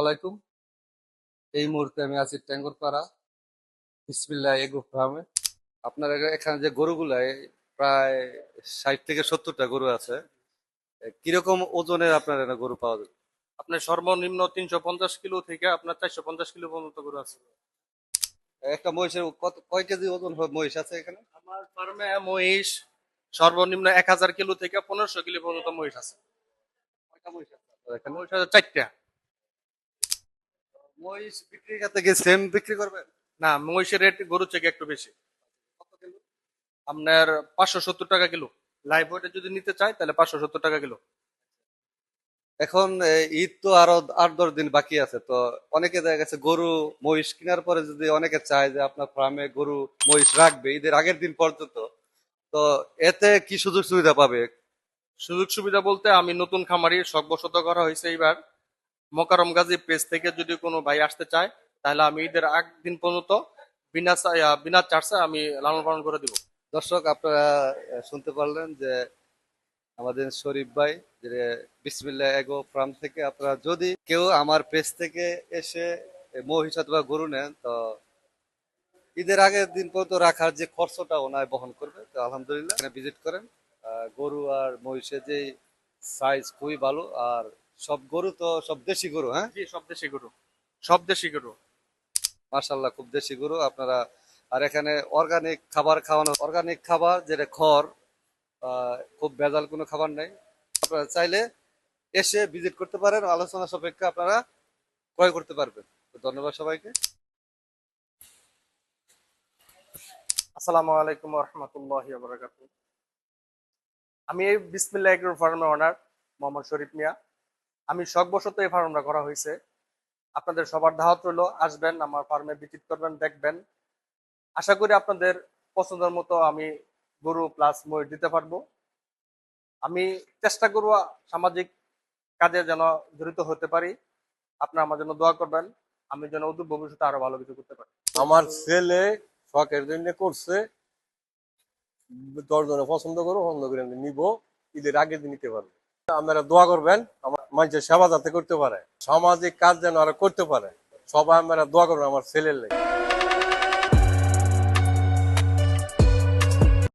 আলাইকুম। এই মুহূর্তে আমি আছি ট্যাঙ্গরপাড়া বিসমিল্লাহ এগো ফার্মে আপনার এখানে যে গরুগুলা প্রায় ষাট থেকে সত্তরটা গরু আছে কীরকম ওজনের আপনার এখানে গরু পাওয়া যাবে? আপনার সর্বনিম্ন তিনশো পঞ্চাশ কিলো থেকে আপনার চারশো পঞ্চাশ কিলো পর্যন্ত গরু আছে। একটা মহিষের কত কয় কেজি ওজন হয় মহিষ আছে এখানে? আমার ফার্মে মহিষ সর্বনিম্ন এক হাজার কিলো থেকে পনেরোশো কিলো পর্যন্ত মহিষ আছে। মহিষ আছে চারটা। মহিষ বিক্রি করতে গিয়ে সেম বিক্রি করবেন? না, মহিষের রেট গরু থেকে একটু বেশি। আপনার পাঁচশো সত্তর টাকা কিলো। লাইভ ওয়েটে যদি নিতে চাই তাহলে পাঁচশো সত্তর টাকা কিলো। এখন ঈদ তো আরও আট দশ দিন বাকি আছে, তো অনেকে দেখা গেছে গরু, মহিষ কেনার পরে যদি অনেকে চায় যে আপনার ফার্মে গরু, মহিষ রাখবে, ঈদের আগের দিন পর্যন্ত, তো এতে কি সুযোগ সুবিধা পাবে? সুযোগ সুবিধা বলতে আমি নতুন খামারি শখ বসত করা হয়েছে এইবার। মোকারম গাজী পেজ থেকে যদি কোনো ভাই আসতে চায়, তাহলে আমি ঈদের আগ দিন পর্যন্ত বিনা বিনা চার্জে আমি লালন পালন করে দিব। দর্শক, আপনারা শুনতে পারলেন যে আমাদের শরীফ ভাই যে বিসমিল্লা এগো ফার্ম থেকে, আপনারা যদি কেউ আমার পেজ থেকে এসে মহিষ অথবা গরু নেন, তো ঈদের আগের দিন পর্যন্ত রাখার যে খরচটা ওনায় বহন করবে, তো আলহামদুলিল্লাহ ভিজিট করেন। গরু আর মহিষের যে সাইজ খুবই ভালো, আর সব গরু তো সব দেশি গরু হ্যাঁ? জি সব দেশি গরু। সব দেশি গরু। মার্শাল্লাহ খুব দেশি গরু। আপনারা আর এখানে অর্গানিক খাবার খাওয়ানো অর্গানিক খাবার যেটা খড় আহ, খুব ভেজাল কোনো খাবার নেই। আপনারা চাইলে এসে ভিজিট করতে পারেন আলোচনা সাপেক্ষে আপনারা ক্রয় করতে পারবেন। তো ধন্যবাদ সবাইকে। আসসালামু আলাইকুম রহমতুল্লাহ বরাকাত আমি এই বিসমিল্লা এগ্রো ফার্মের অনার মোহাম্মদ শরীফ মিয়া। আমি শখবশত এই ফার্মটা করা হয়েছে। আপনাদের সবার দাওয়াত রইল, আসবেন, আমার ফার্মে ভিজিট করবেন, দেখবেন। আশা করি আপনাদের পছন্দের মতো আমি গরু প্লাস ময়ূর দিতে পারব। আমি চেষ্টা করব সামাজিক কাজে যেন জড়িত হতে পারি। আপনারা আমার জন্য দোয়া করবেন, আমি যেন অদূর ভবিষ্যতে আরও ভালো কিছু করতে পারি। আমার ছেলে শখের জন্য করছে। দশ জনে পছন্দ করো পছন্দ করে নিব। ঈদের আগে নিতে পারব। আপনারা দোয়া করবেন, আমার মানুষের সেবা যাতে করতে পারে, সামাজিক কাজ যেন আরও করতে পারে, সবাই আমরা দোয়া করব আমার ছেলের লেগে।